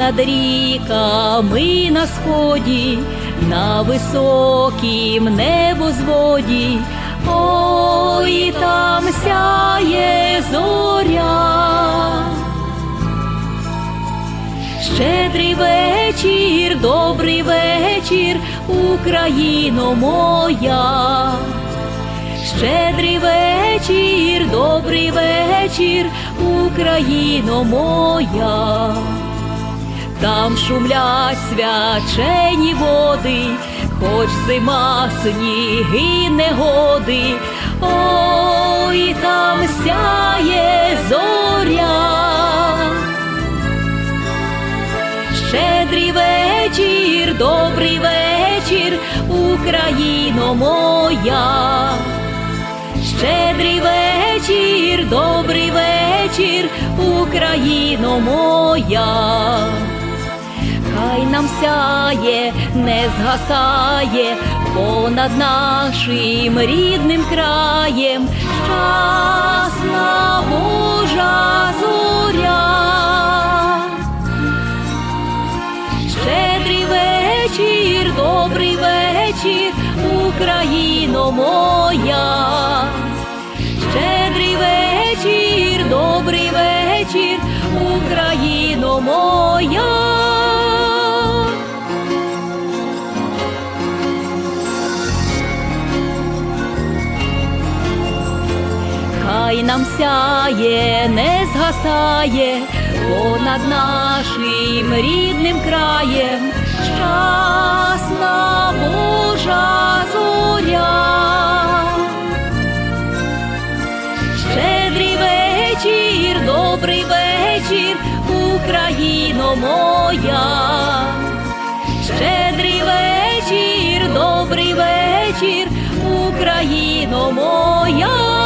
над ріками на сході, на високім небозводі, ой, там сяє зоря. Щедрий вечір, добрий вечір, Україно моя. Щедрий вечір, добрий вечір, Україно моя. Там шумлять свячені води, хоч зима, сніги негоди, ой, там сяє зоря. Щедрий вечір, добрий вечір, Україно моя. Щедрий вечір, добрий вечір, Україно моя. Хай нам сяє, не згасає понад нашим рідним краєм щасна Божа зоря. Щедрий вечір, добрий вечір, Україно моя. Добрий вечір, Україно моя. Хай нам сяє, не згасає понад нашим рідним краєм щасна Божа зоря. Щедрий вечір, добрий вечір, Україно моя. Щедрий вечір, добрий вечір, Україно моя.